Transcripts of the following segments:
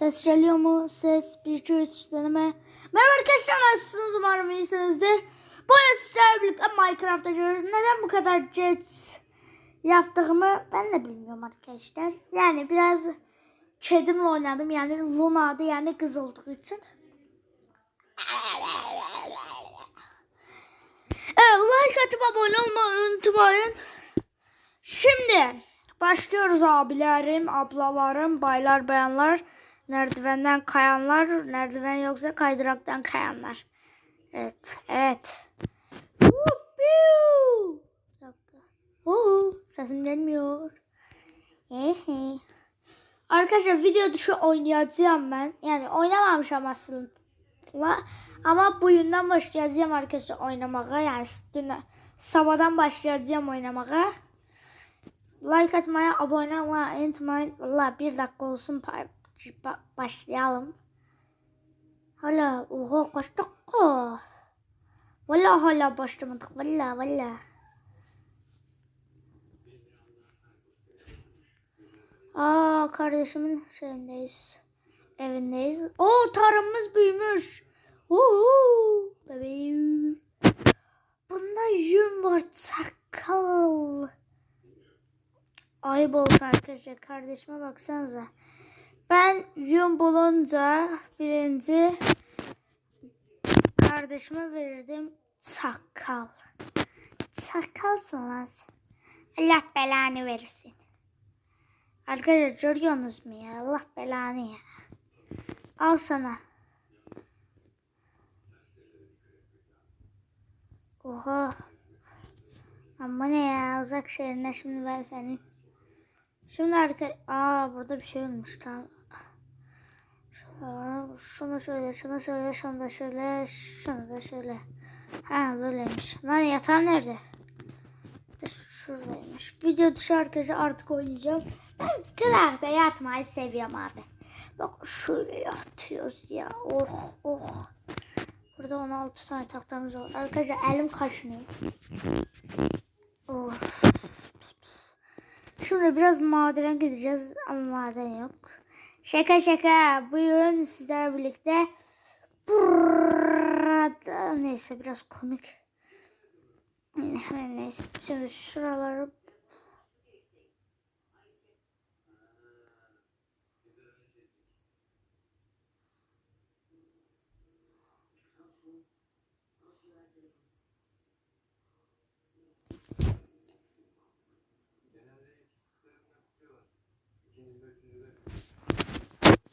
Ses geliyor mu? Ses 1 2 3 deneme. Merhaba arkadaşlar nasılsınız? Umarım iyisinizdir. Bu sizlerle birlikte Minecraft'ta görüyoruz. Neden bu kadar jet yaptığımı ben de bilmiyorum arkadaşlar. Yani biraz kedimle oynadım. Yani Luna yani kız olduğu için. Evet like atıp abone olmayı unutmayın. Şimdi başlıyoruz abilerim, ablalarım, baylar, bayanlar, merdivenden kayanlar, merdiven yoksa kaydıraktan kayanlar. Evet, evet. Uhu, sesim gelmiyor. Ehe. Arkadaşlar video dışı oynayacağım ben. Yani oynamamışım aslında. Ama bugünden başlayacağım arkadaşlar oynamaya. Yani dün sabahdan başlayacağım oynamaya. Like atmaya, abone olmayı unutmayın. Valla bir dakika olsun başlayalım. Hala oha kaç dakika? Valla hala başlamadık valla valla. Aa kardeşimin şeyindeyiz. Evindeyiz. Oo tarımımız büyümüş. Oo Ayıp oldu arkadaşlar. Kardeşime baksanıza. Ben yün bulunca birinci kardeşime verirdim çakal. Çakalsın lan. Allah belanı versin. Arkadaşlar görüyorsunuz mu ya? Allah belanı ya. Al sana. Oha. Ama ne ya uzak şehrine şimdi ben senin. Şimdi arka... Aa burada bir şey olmuş tamam. Şunu- şöyle, şunu şöyle, şunu da şöyle, şunu da şöyle. Ha böyleymiş. Lan yatağım nerede? Şuradaymış. Video dışı arkadaşlar artık oynayacağım. Ben kırakta yatmayı seviyorum abi. Bak şöyle yatıyoruz ya. Oh oh. Burada 16 tane tahtamız var. Arkadaşlar elim kaşınıyor. Şimdi biraz madene gideceğiz ama maden yok. Şaka şaka. Bugün sizlerle birlikte burada neyse biraz komik. Neyse. Şimdi şuraları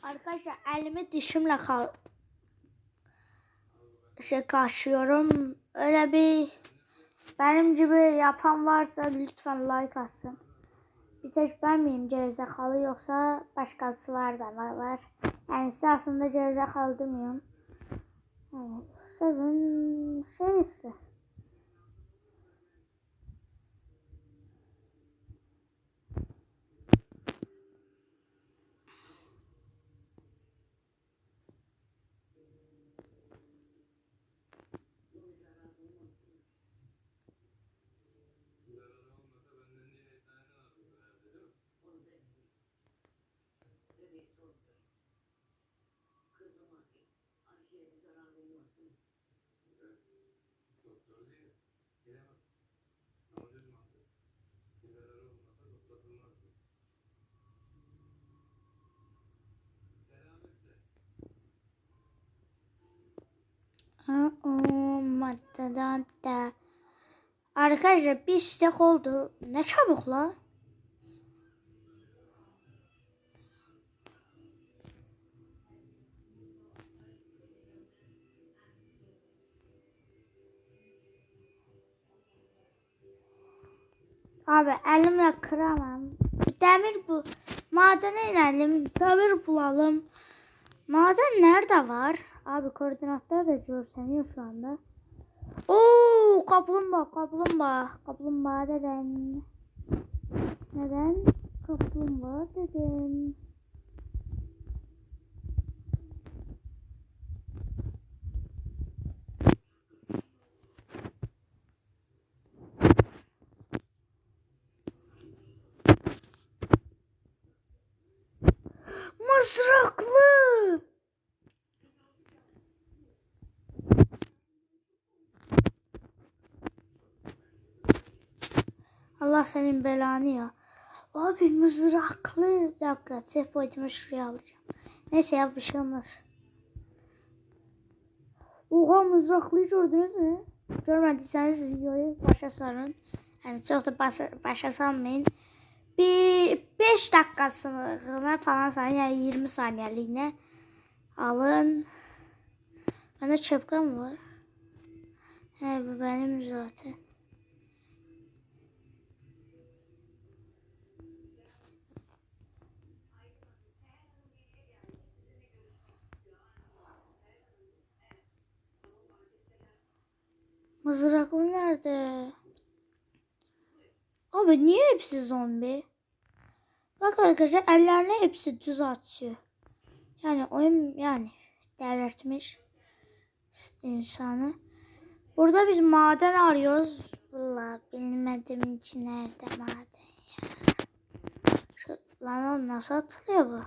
Arkadaşlar elimi dişimle kal şey kaşıyorum. Öyle bir benim gibi yapan varsa lütfen like atsın. Bir tek ben miyim gerizekalı yoksa başkası var da var. Yani size aslında gerizekalı demiyorum. Yani sözün şey işte. Maddadan da. Arkadaşlar bir istek oldu. Ne çabuk la. Abi elimle kıramam. Demir bu. Madene inelim. Demir bulalım. Maden nerede var? Abi koordinatlar da görseniyor şu anda. Oo kaplumbağa kaplumbağa. Kaplumbağa neden? Neden? Kaplumbağa dedim. mızraklı. Allah senin belanı ya. Abi mızraklı. Bir dakika. Tek boyutumu şuraya alacağım. Neyse ya bir şey olmaz. Oha mızraklıyı gördünüz mü? Görmediyseniz videoyu başa sarın. Yani çok da başa, başa sarmayın. Bir 5 dakikasına falan saniye yani 20 saniyeliğine alın. Bende çöpka mı var? He bu benim zaten. Mızraklı nerede? Abi niye hepsi zombi? Bak arkadaşlar ellerine hepsi düz atıyor. Yani oyun yani delirtmiş insanı. Burada biz maden arıyoruz. Valla bilmediğim için nerede maden ya. Şu, lan o nasıl atılıyor bu?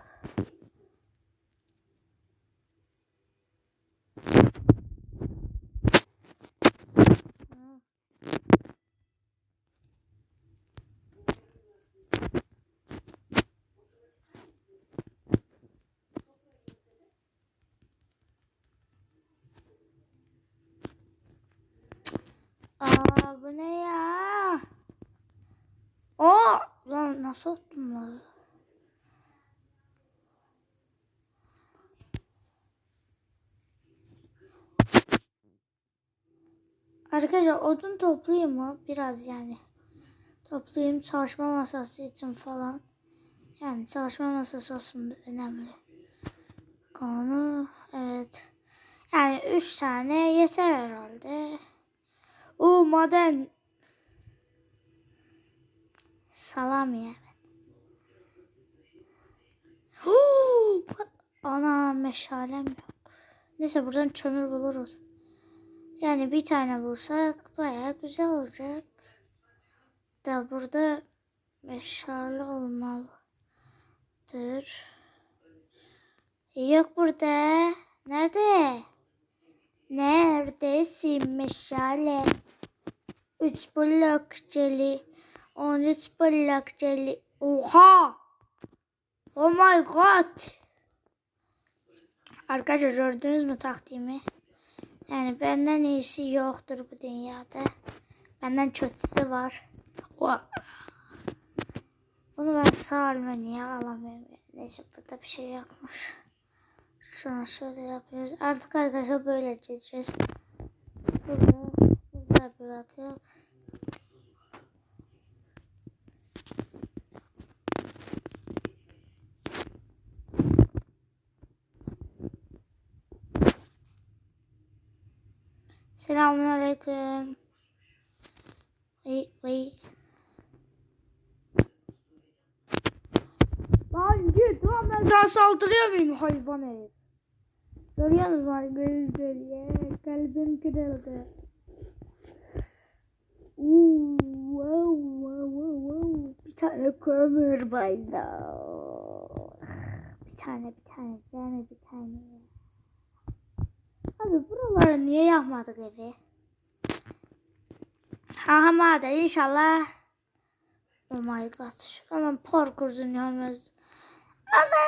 Aa bu ne ya? Aa lan nasıl attım lan? Arkadaşlar odun toplayayım mı? Biraz yani. Toplayayım çalışma masası için falan. Yani çalışma masası aslında önemli. Konu evet. Yani üç tane yeter herhalde. O maden. Salam ya ben. Ana meşalem yok. Neyse buradan kömür buluruz. Yani bir tane bulsak baya güzel olacak. Da burada meşale olmalıdır. Yok burada. Nerede? Neredesin meşale? 3 blok celi. 13 blok celi. Oha! Oh my god! Arkadaşlar gördünüz mü taktiğimi? Yani benden iyisi yoktur bu dünyada. Benden kötüsü var. Oha. Bunu ben sağ elime niye alamıyorum? Neyse burada bir şey yokmuş. Şunu şöyle yapıyoruz. Artık arkadaşlar böyle geçeceğiz. Burada, burada bir bak yok. Selamun aleyküm. Vay vay. Lan git lan ben daha saldırıyor muyum hayvan herif? Görüyor musun ya? Kalbim kırıldı. Uuu, wow, wow, wow, wow. Bir tane kömür bayda. Bir tane, bir tane, yani bir tane. Abi buraları niye yapmadık evi? Ha ha maden inşallah. Oh my god. Şu an parkurun yalnız. Ana!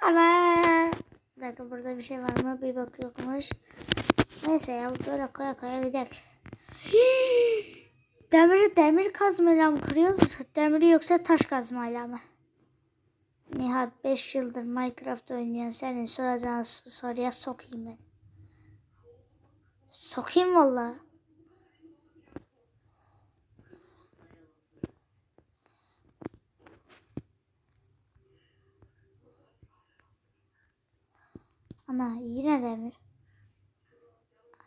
Ana! Bir burada bir şey var mı? Bir bak yokmuş. Neyse ya böyle koya koya gidelim. Demiri demir kazmayla mı kırıyoruz? Demiri yoksa taş kazmayla mı? Nihat 5 yıldır Minecraft oynayan senin soracağın soruya sokayım ben. Sokayım valla. Ana yine demir.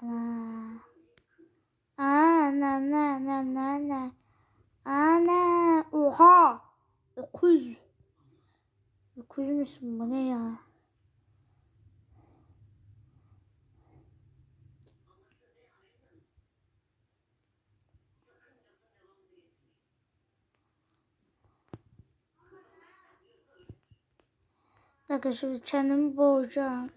Ana. Ana ana ana ana ana. Ana. Oha. Öküz. Öküz müsün bu ne ya? Şimdi kendimi boğacağım.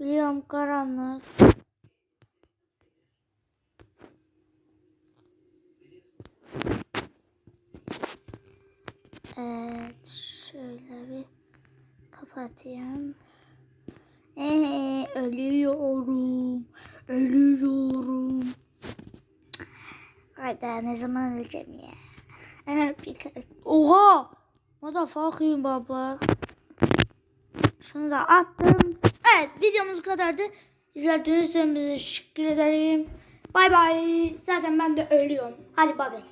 Biliyorum karanlık. Evet şöyle bir kapatayım. Ee, ölüyorum. Ölüyorum. Hayda ne zaman öleceğim ya? Oha! Motherfucking baba. Şunu da attım. Evet videomuz bu kadardı. İzlediğiniz için teşekkür ederim. Bay bay. Zaten ben de ölüyorum. Hadi bay bay.